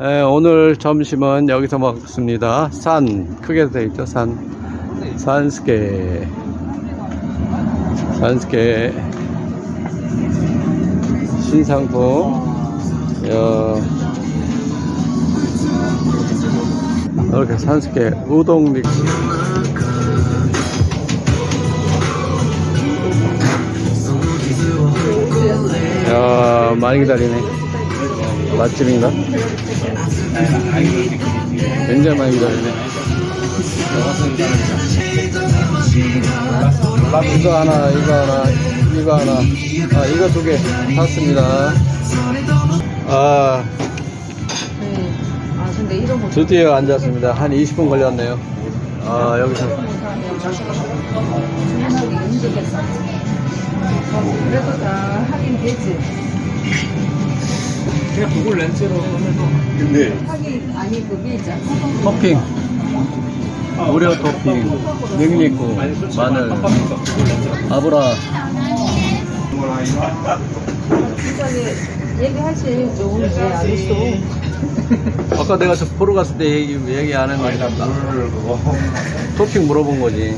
예, 오늘 점심은 여기서 먹습니다. 산 크게 돼 있죠. 산 산스케 산스케 신상품 여, 이렇게 산스케 우동 믹스 야 많이 기다리네 맛집인가? 굉장히 많이 기다리네 이거 하나 이거 하나 이거 하나 아 이거 두 개 샀습니다 아 네. 아 근데 이런 거 드디어 앉았습니다 한 20분 걸렸네요 아 여기서. 그래도 다 하긴 되지. 그냥 구글 렌즈로 하면 근데 하긴 아니 그게 있잖아. 토핑. 무료 토핑. 맹리국 마늘. 아브라. 진짜 얘기하지 좀 왜안 했어? 아까 내가 저 보러 갔을 때 얘기, 얘기 안 했는데 물을 그거. 토핑 물어본 거지.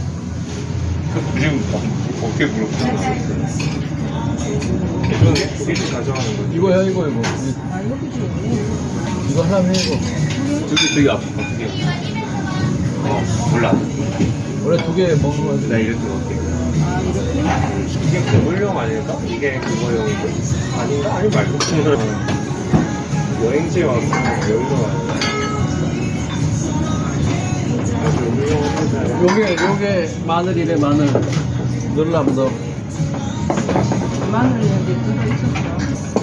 지금 어떻게 물어보는 이건 가져가는 거지 이거야 이거 이거. 아. 이거 하나 해 이거. 저기 저기 앞에 어떻게 어 몰라. 원래 두 개 먹으면 나 이렇게 어떻게 아 이렇게? 이게 그물용 아닐까? 이게 그거용이고 아닌가? 아니 말고. 여행지에 왔으면 여기로 하면 요게 요게 마늘이래 마늘. 넣으려면 너 마늘 여기 뜯어 있었어.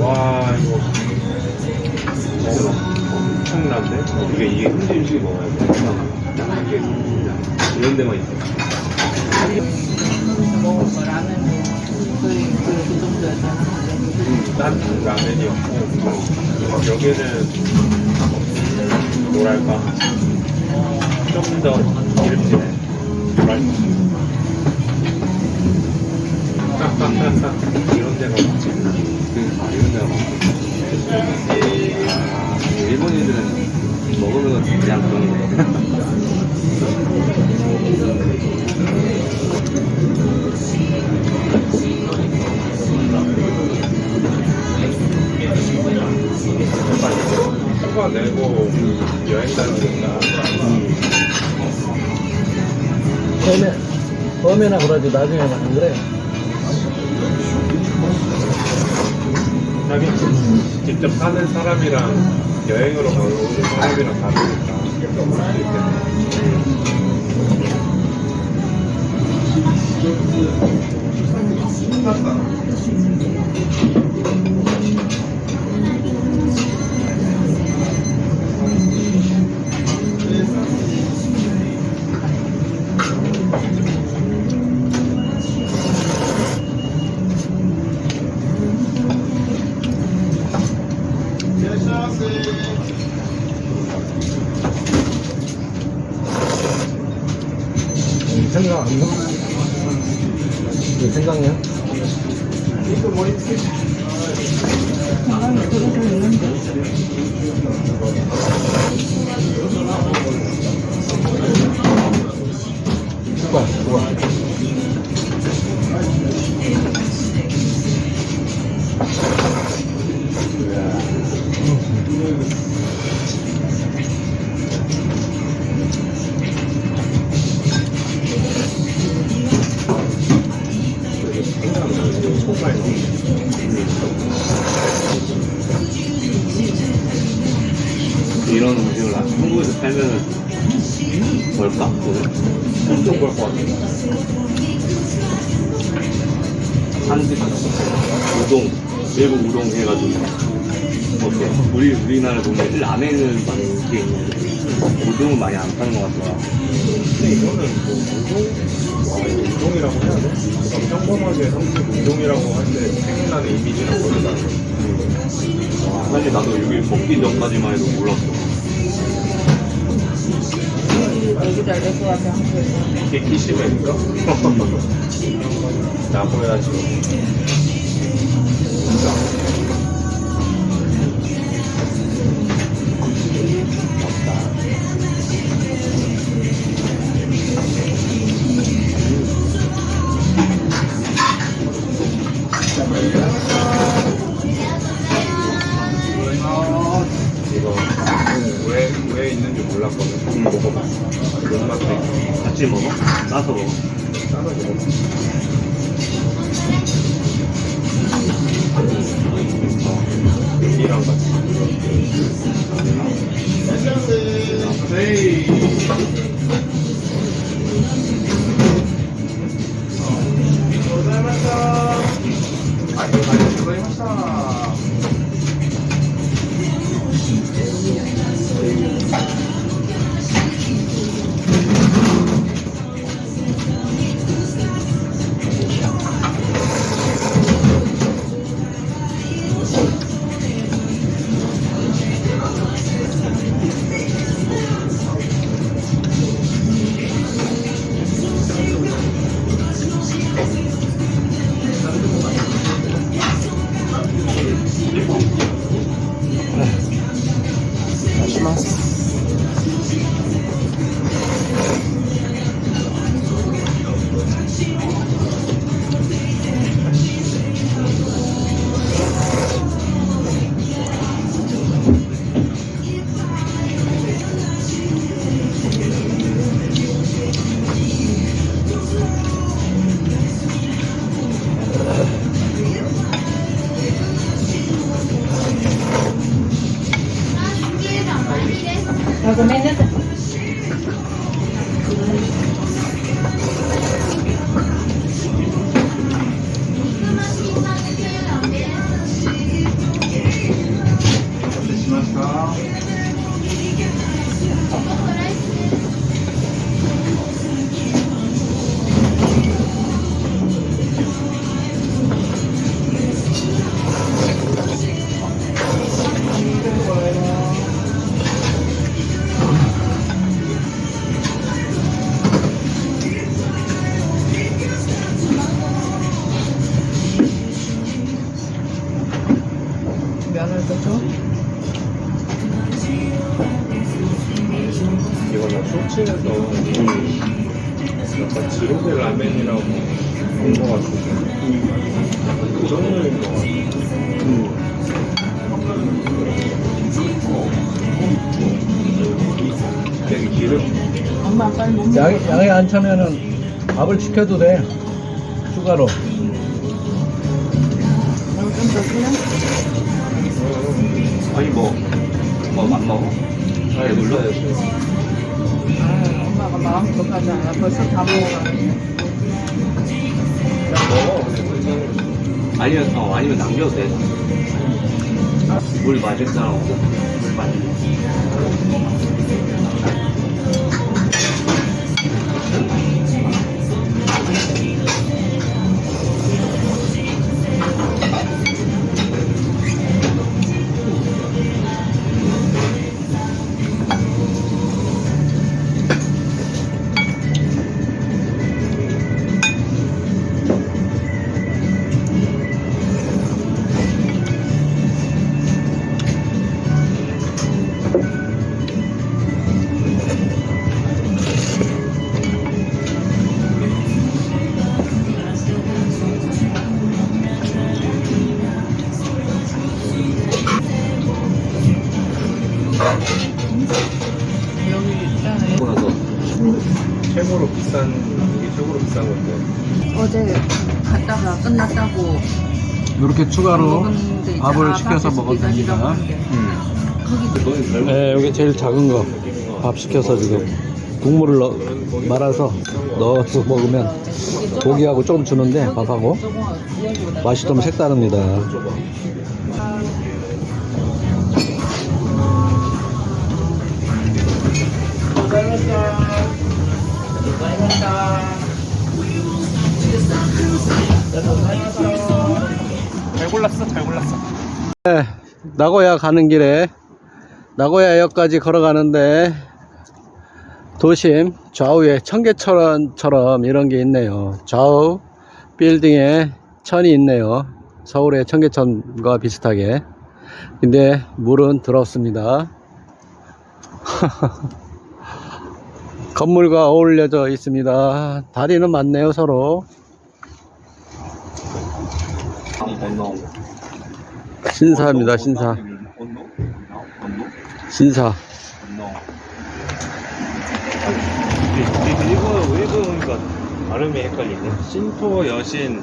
와 이거 어, 엄청난데? 우리가 이게 현지 음식 먹어야 돼 이게 이런 데만 있어 먹을 거 라면 거의 그, 그. 난 라면이었고 여기는 뭐랄까 좀더 기름지네. 뭐랄까 이런 데가 많지. 그 아, 이런 데가 많지. 아, 일본인들은 먹으면 그냥 그런 거 휴가 내고 여행 다니니까. 처음에 처음에나 그러지 나중에는 안 그래. 자기 직접 사는 사람이랑 여행으로 가는 사람이랑 다르니까 생각 안 나? 이거 생각이야? 있는데. 좋아 좋아 이런 음식을 한국에서 팔면 뭘까? 엄청 벌것 같아. 한식 우동 일본 우동 해가지고 어때? 우리 우리나라 보면 라면은 많이 인기 있는데 우동은 많이 안 파는 것 같더라. 근데 이거는 뭐 우동? 와 이거 우동이라고 해야 돼? 평범하게 한국 우동이라고 하는데 생각나는 이미지랑 거의 다르 와 사실 나도 여기 먹기 전까지만 해도 몰랐어. 잘될 것 같아 한국에서. 이게 기시메니까? 나보야지. 이 면을 더 줘? 이거는 쇼츠에서 약간 지로대 라멘이라고 본거 같은데 그런 류인 거 같아 되게 기름 엄마 빨리 먹는 양, 양이 안 차면은 밥을 시켜도 돼. 추가로. 뭐, 뭐안 먹어? 배불러? 아, 엄마가 마음 급하지 않아. 벌써 다 먹어가는데. 아니면, 어, 아니면 남겨도 돼. 물 마실 사람 없어? 물 마실 여기 비싼 건데. 어제 갔다가 끝났다고 이렇게 추가로 먹었는데 이제 밥을 아, 시켜서 먹어도 됩니다. 거기 잘 네, 여기 제일 작은 거. 밥 시켜서 지금 국물을 넣, 말아서 넣어서 먹으면 고기하고 조금 주는데 밥하고 맛이 좀 색다릅니다. 잘 골랐어, 잘 골랐어. 네, 나고야 가는 길에 나고야역까지 걸어가는데 도심 좌우에 청계천처럼 이런 게 있네요. 좌우 빌딩에 천이 있네요. 서울의 청계천과 비슷하게. 근데 물은 더럽습니다. 건물과 어울려져 있습니다. 다리는 많네요, 서로. 언어. 신사입니다, 신사. 신사. 언어. 일본 일본 오니까 발음이 헷갈리네. 신토 여신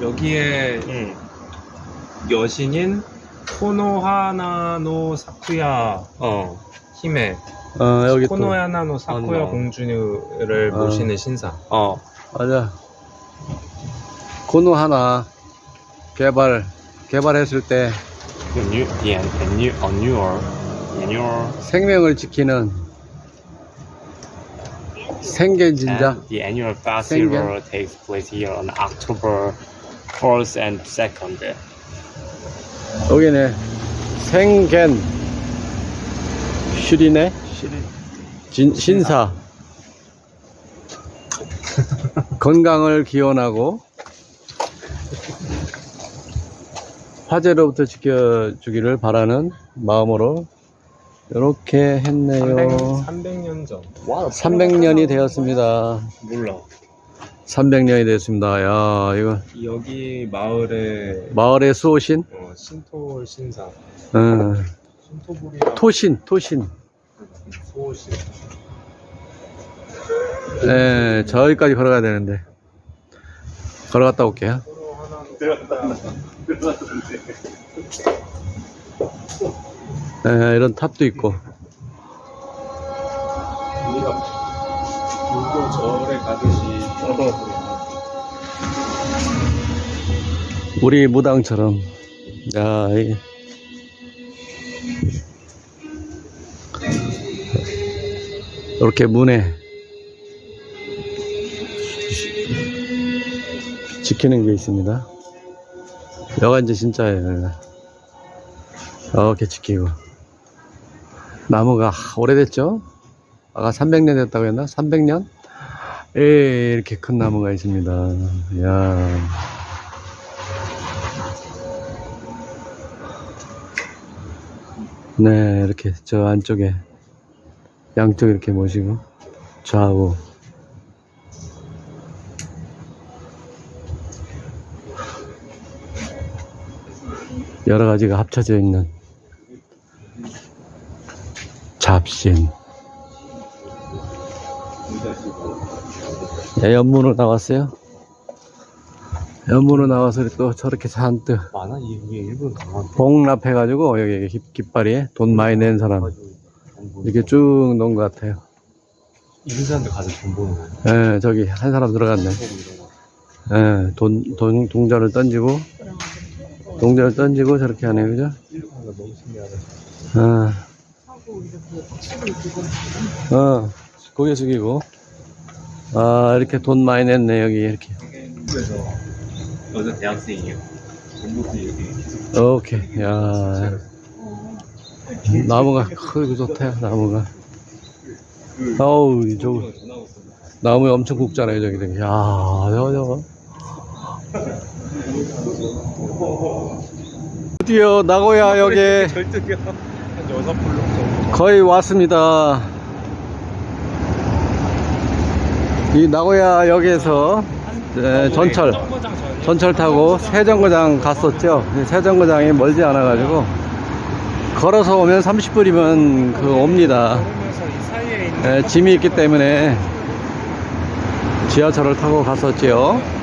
여기에 응. 여신인 코노하나노 사쿠야 어. 힘의 어, 여기 또. 코노하나노 사쿠야 언어. 공주를 어. 모시는 신사. 어. 맞아. 코노 하나 개발, 개발했을 때 The new, the new, annual, annual, 생명을 지키는 생계진자. and the annual festival takes place here on October 4th and 2nd. 여기네. 생겐. 슈리네. 진, 신사. 건강을 기원하고 화재로부터 지켜주기를 바라는 마음으로 이렇게 했네요. 300 년 전. 300년이 되었습니다. 몰라. 300년이 되었습니다. 야, 이거 여기 마을에 마을의 수호신, 어, 신토 신사. 어, 신토불이라고 토신, 토신. 소신. 예, 저기까지 걸어가야 되는데. 걸어갔다 올게요. 예, 이런 탑도 있고. 불교 절에 가듯이 우리 무당처럼. 야, 이. 이렇게 문에 지키는 게 있습니다. 여가 이제 진짜예요. 이렇게 지키고. 나무가 오래됐죠? 아까 300년 됐다고 했나? 300년? 에 이렇게 큰 나무가 있습니다. 야. 네, 이렇게 저 안쪽에 양쪽 이렇게 모시고 좌우 여러 가지가 합쳐져 있는 잡신. 야, 연문으로 나왔어요? 연문으로 나와서 또 저렇게 잔뜩 많아? 이게 일본. 봉납해가지고 여기 깃- 깃발이 돈 많이 낸 사람 이렇게 쭉 놓은 것 같아요. 이런 사람들 가서 돈 버는 거야. 예, 저기 한 사람 들어갔네. 예, 돈, 돈, 동전을 던지고, 동전을 던지고 저렇게 하네, 그죠? 신기하다. 어, 고개 숙이고. 아, 이렇게 돈 많이 냈네, 여기, 이렇게. 여자 대학생이에요. 오케이, 야. 나무가 크고 좋다, 나무가. 어우, 저, 나무 엄청 굵잖아요, 저기. 저기. 야, 저거, 저거. 드디어 나고야 여기 절뚝이야. 한 여섯 블록 정도. 거의 왔습니다. 이 나고야 역에서 네, 전철? 전철 타고 세정거장 갔었죠. 근데 세정거장이 멀지 않아 가지고 걸어서 오면 30분이면 그 옵니다. 네, 짐이 있기 때문에 지하철을 타고 갔었지요.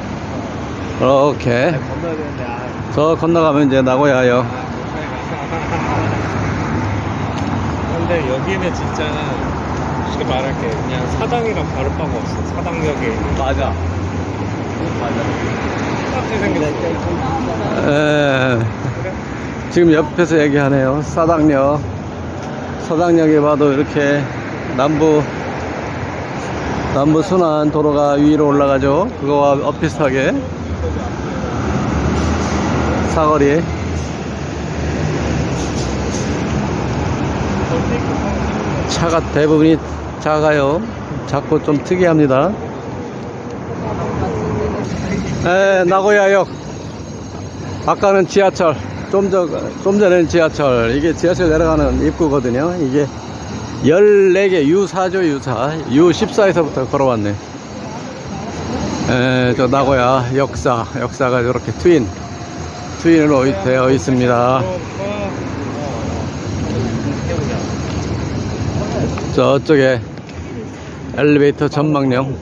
이렇게 건너야 되는데 아, 저 건너가면 이제 나고야역. 근데 여기는 진짜 쉽게 말할게 그냥 사당이랑 다를 바가 없어 사당역에 있는 맞아. 똑같이 생겼어 에, 지금 옆에서 얘기하네요. 사당역. 서당역에 봐도 이렇게 남부, 남부 순환 도로가 위로 올라가죠. 그거와 엇비슷하게. 사거리. 차가 대부분이 작아요. 자꾸 좀 특이합니다. 에, 나고야역. 아까는 지하철. 좀 전, 좀 전에는 지하철. 이게 지하철 내려가는 입구거든요. 이게 14개, U4죠, U4. U14에서부터 걸어왔네. 에, 저 나고야 역사. 역사가 이렇게 트윈. 트윈으로 되어 있습니다. 저쪽에 엘리베이터 전망령.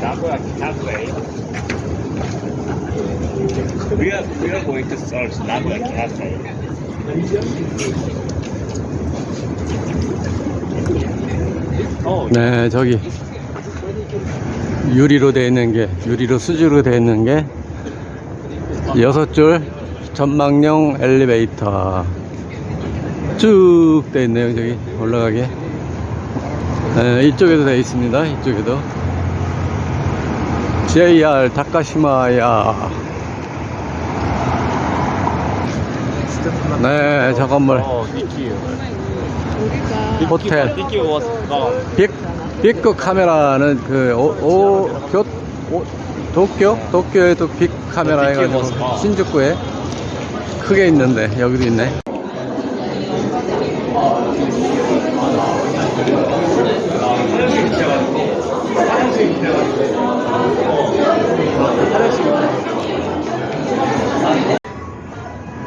나고야 cafe. We are we are going to search Nagoya cafe. 어, 네, 저기 유리로 되어 있는 게 유리로 수주로 되어 있는 게 여섯 줄 전망용 엘리베이터 쭉 되어 있네요. 저기 올라가게. 네, 이쪽에도 되어 있습니다. 이쪽에도 JR 다카시마야. 네, 저 건물 어. 호텔. 빅, 빅급 카메라는 그, 오, 오, 교, 오, 도쿄? 도쿄에 도 빅 카메라 빅 해가지고 모습. 신주쿠에 크게 있는데 여기도 있네.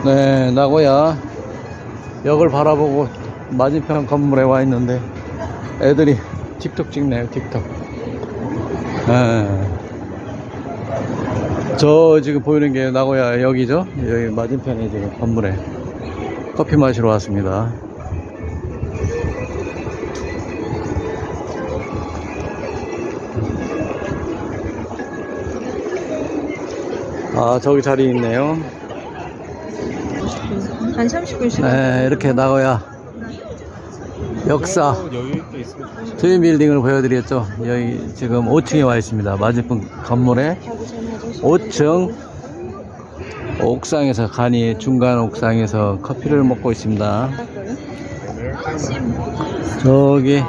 네, 나고야 역을 바라보고 맞은편 건물에 와 있는데 애들이 틱톡 찍네요, 틱톡. 예. 저 지금 보이는 게 나고야 여기죠? 여기 맞은편에 지금 건물에 커피 마시러 왔습니다. 아, 저기 자리 있네요. 한 30분 쉬고 네, 이렇게 나고야 역사 여유 트윈 빌딩을 보여드렸죠. 여기 지금 5층에 와 있습니다. 맞은편 건물에 5층 옥상에서 간이 중간 옥상에서 커피를 먹고 있습니다. 저기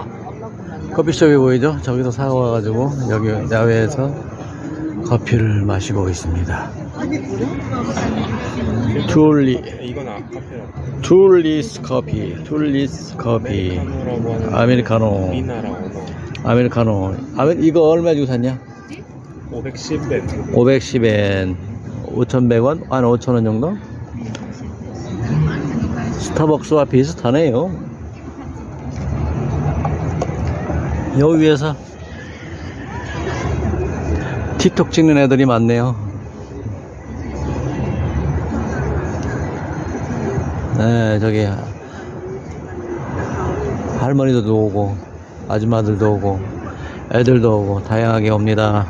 커피숍이 보이죠? 저기서 사고 와가지고 여기 야외에서 커피를 마시고 있습니다. 툴리 이건 아 카페라. 툴리스 커피, 툴리스 커피, 아메리카노, 언어. 아메리카노. 아메 이거 얼마 주고 샀냐? 510엔. 510엔, 5,100원, 한 5,000원 정도? 스타벅스와 비슷하네요. 여기 위에서 틱톡 찍는 애들이 많네요. 네, 저기 할머니들도 오고 아줌마들도 오고 애들도 오고 다양하게 옵니다.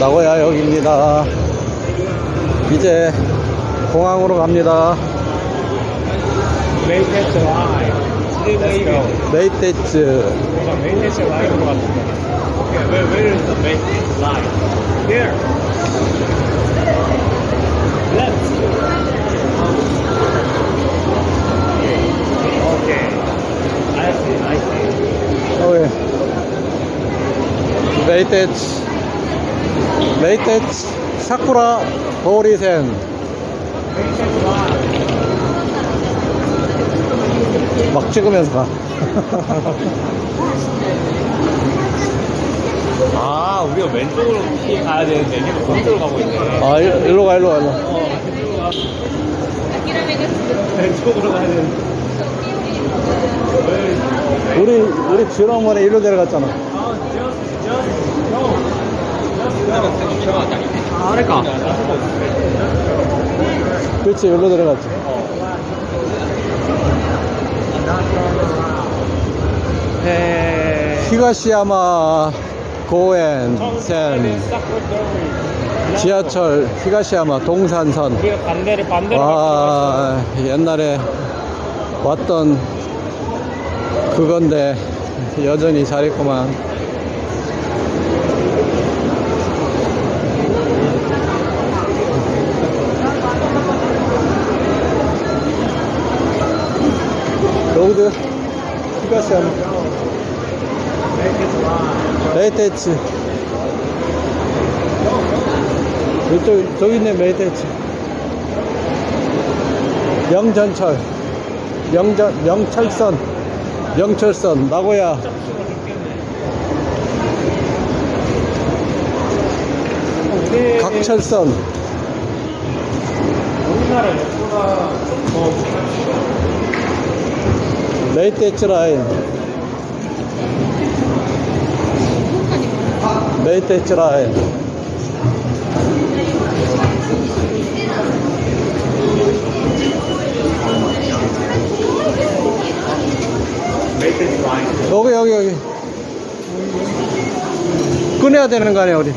나고야 역입니다. 이제 공항으로 갑니다. 메이테츠 go. 메이테츠 메이테츠 라인으로 갑니다. Okay, where, where is the 메이테츠 line? Here. Left. 오케이. 메이테츠 메이테츠 사쿠라 도리센 막 찍으면서 가. 아, 우리가 왼쪽으로 가야 되는데 얘는 오른쪽으로 가고 있네. 아 일- 일로 가 일로 가 일로. 왼쪽으로 가야 되는데. 우리 우리 지난번에 일로 내려갔잖아. 아, 그러니까. 그렇지 일로 내려갔지. 네. 히가시야마 고엔 센 지하철 히가시야마 동산선. 우리가 반대를 반대로 와 옛날에 왔던 그건데 여전히 잘했구만 여기도 디스커션. 메이테츠. 이쪽, 저기 있네, 메이테츠. 영전철. 영전, 영철선. 영철선, 나고야. 각철선. 메이테츠 라인. 메이테츠 라인. 메이트리 라인. 여기, 여기, 여기. 꺼내야 되는 거 아니야, 우리?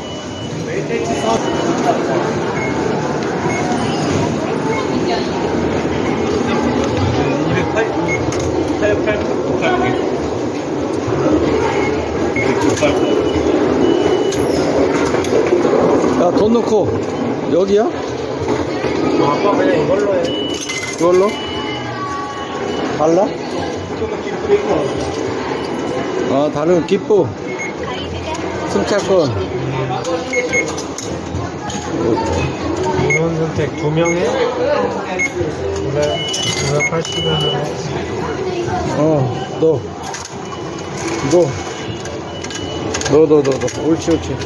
야, 돈 넣고. 여기야? 아빠 그냥 이걸로 해. 이걸로? 달라? 아, 다른 기쁘. 승차권. 인원 선택 두 명에 그래 980원으로 어, 너. 너. 너, 너, 너, 너. 옳지, 옳지.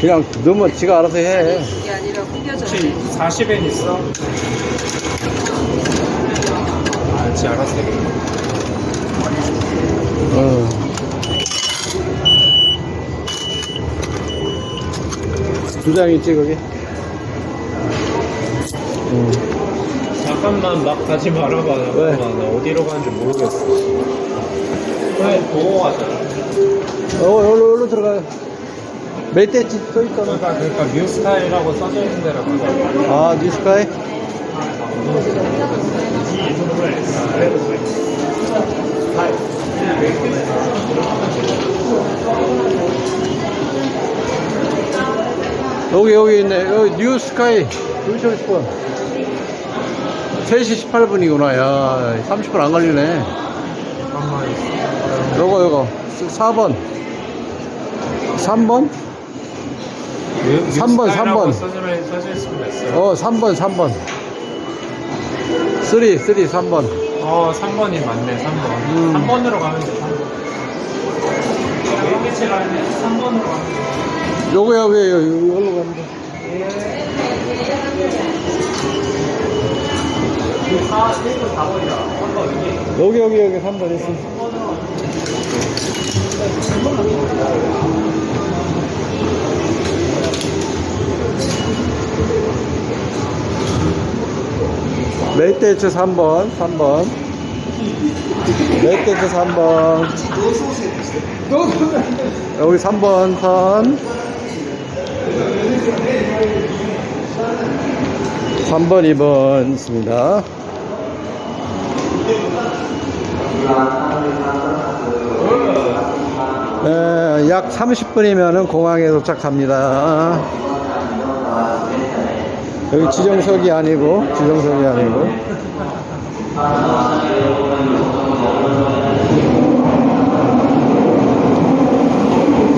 그냥 넣으면 지가 알아서 해. 이게 아니라 후겨져. 혹시 40엔 있어? 알지 알았어 어. 두장 있지, 거기? 응. 잠깐만 막 가지 말아봐 왜? 나 어디로 가는지 모르겠어 그래 보고 가자 어, 여기로, 여기로 들어가요. 멧돼지 써있잖아. 그러니까 그러니까 뉴스타일이라고 써져 있는 가자 아, 뉴스카이? 여기, 여기 있네. 여기 뉴스카이. 2시 50분. 3시 18분이구나. 야, 30분 안 걸리네. 요거, 요거. 4번. 3번? 뉴- 삼 번, 삼 번. 뉴스타일이라고 써져, 써져 있으면 됐어 어, 3번, 3번. 3, 3, 3번. 어 3번이 맞네 3번 음. 3번으로 가면 돼 3번 여기 가는데 3번으로 가면 돼 요거, 여기, 여기, 여기로 가면 돼. 4, 1도 4번이다 3번 이게 여기, 여기, 여기 3번 있어. 멧돼지 3번, 3번. 멧돼지 3번. 여기 3번 선. 3번, 2번 있습니다. 네, 약 30분이면 공항에 도착합니다. 여기 지정석이 아니고, 지정석이 아니고.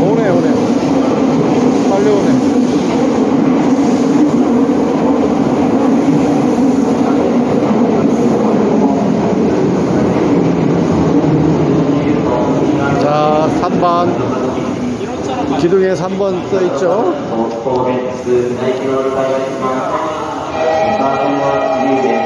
오네, 오네. 빨리 오네. 자, 3번. 기둥에 3번 써 있죠? Amen.